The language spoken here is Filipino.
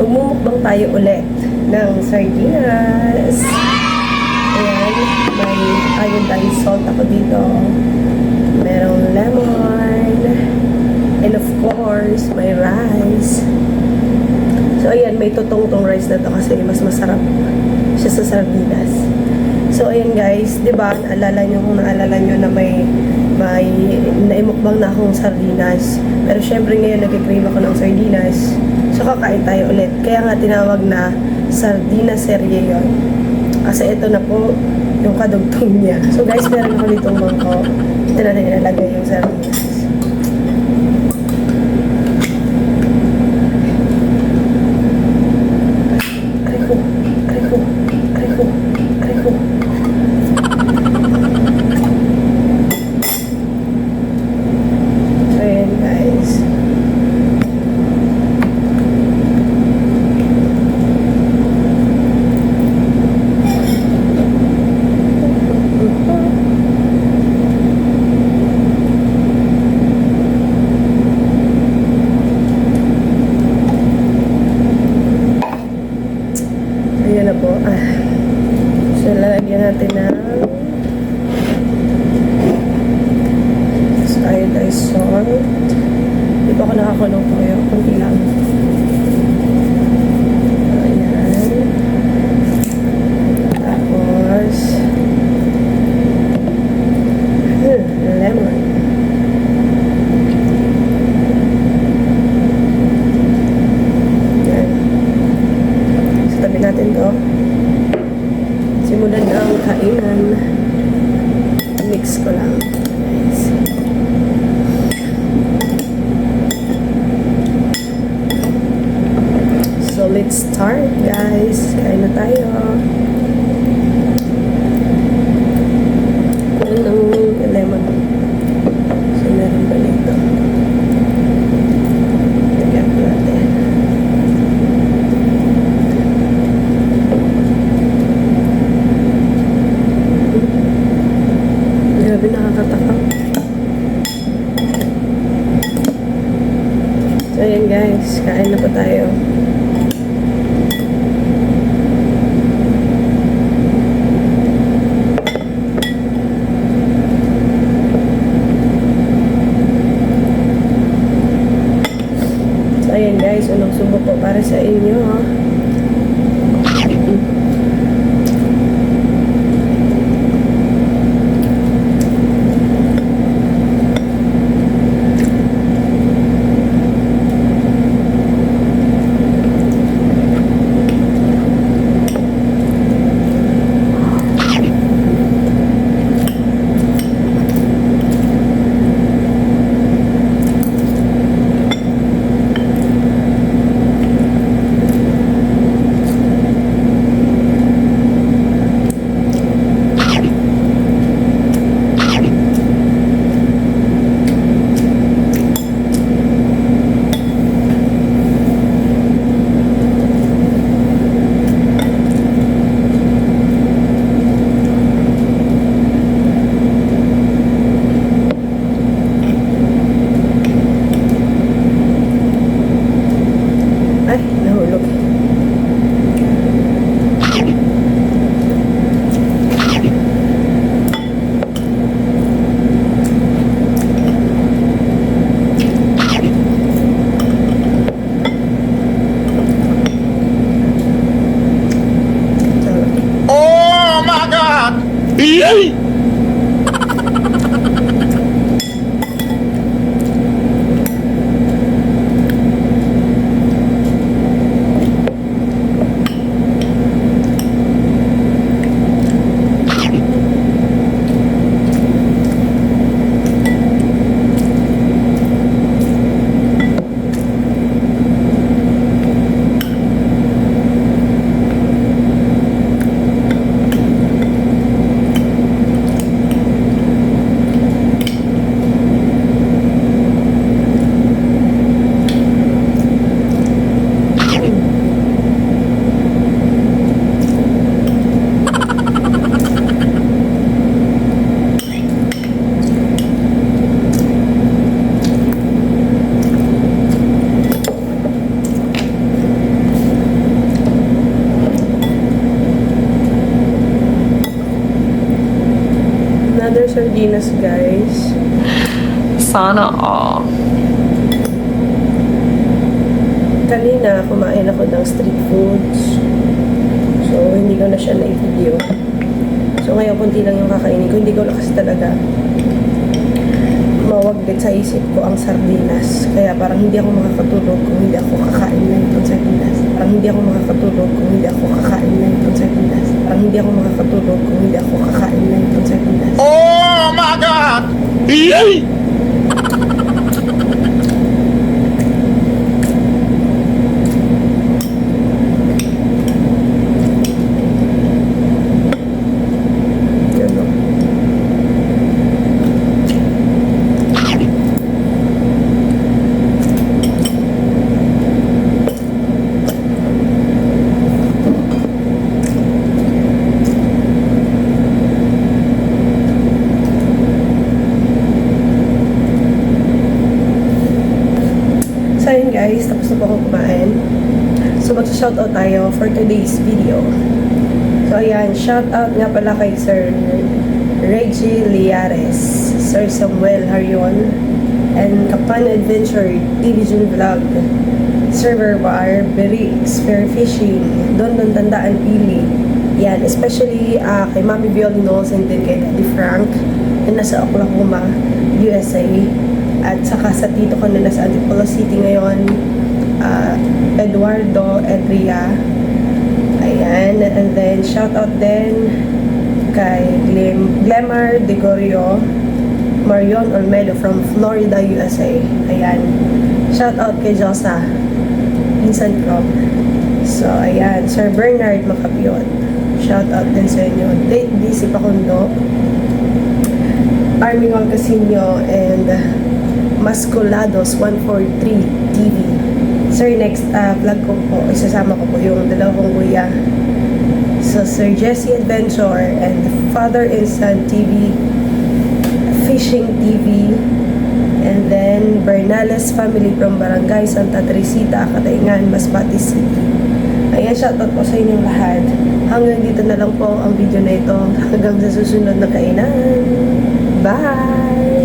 magmumukbang tayo ulit ng sardinas. Ayan, may iodine salt ako dito. Merong lemon. And of course, may rice. So ayan, may tutong-tong rice na to kasi mas masarap siya sa sardinas. So ayan guys, 'di ba? Naalala niyo kung naalala niyo na may may naimukbang na akong sardinas. Pero syempre ngayon nagki-crave ako ng sardinas. So kakain tayo ulit. Kaya nga tinawag na sardinas serye yon. Kasi ito na po yung kadugtong niya. So guys, meron ako ditong mangko. Ito natin ilalagay yung sardinas. Aray ko, aray ko, aray ko, aray ko. So, ayan guys. Ayan na po. Ah. So, lalagyan natin ng iodized salt. Di ba ako nakakulong po yun? Kunti lang. Ayan. Tapos, hmm, lemon. Ayan. So, tabi natin to. Simulan ang kainan. Mix ko lang. So, let's start, guys. Kain na tayo. Yan ang lemon. So, meron ba nito? Lagyan ko natin. Grabe nakakatakam. So, ayan guys. Kain na po tayo. So, ayan guys. Unang subo po para sa inyo. Sardinas, guys. Sana all. Kanina, kumain ako ng street foods. So, hindi ko na siya na-video. So, ngayon, kunti lang yung kakainin ko. Hindi ko na kasi talaga mawaglit sa isip ko ang sardinas. Kaya parang hindi ako makakatulog kung hindi ako kakain na itong sardinas. Parang hindi ako makakatulog kung hindi ako kakain na itong sardinas. Parang hindi ako makakatulog kung hindi ako kakain na itong sardinas. Oh my god! So magsa-shoutout tayo for today's video. So ayan, shoutout nga pala kay Sir Reggie Liares, Sir Samuel Harion, and Kapan Adventure Division Vlog, Server Bar, Beri, Spear Fishing, Don Don Tandaan Pili. Yan, especially ah, kay Mami Violinos and din kay Daddy Frank na nasa Oklahoma, USA. At saka sa tito ko na nasa Antipolo City ngayon, ah, Eduardo Edria. Ayan, and then shout out din kay Glim, Glemar Degorio, Marion Olmedo from Florida, USA. Ayan. Shout out kay Josa. Pinsan ko. So, ayan. Sir Bernard Macapiot. Shout out din sa inyo. Date DC Pakundo. Army Casino and Mascolados 143 TV. Sir, next uh, vlog ko po, isasama ko po yung dalawang kuya. So, Sir Jesse Adventure and Father and Son TV, Fishing TV, and then Bernales Family from Barangay Santa Teresita, Katayngan, Masbate City. Ayan, shoutout po sa inyong lahat. Hanggang dito na lang po ang video na ito. Hanggang sa susunod na kainan. Bye!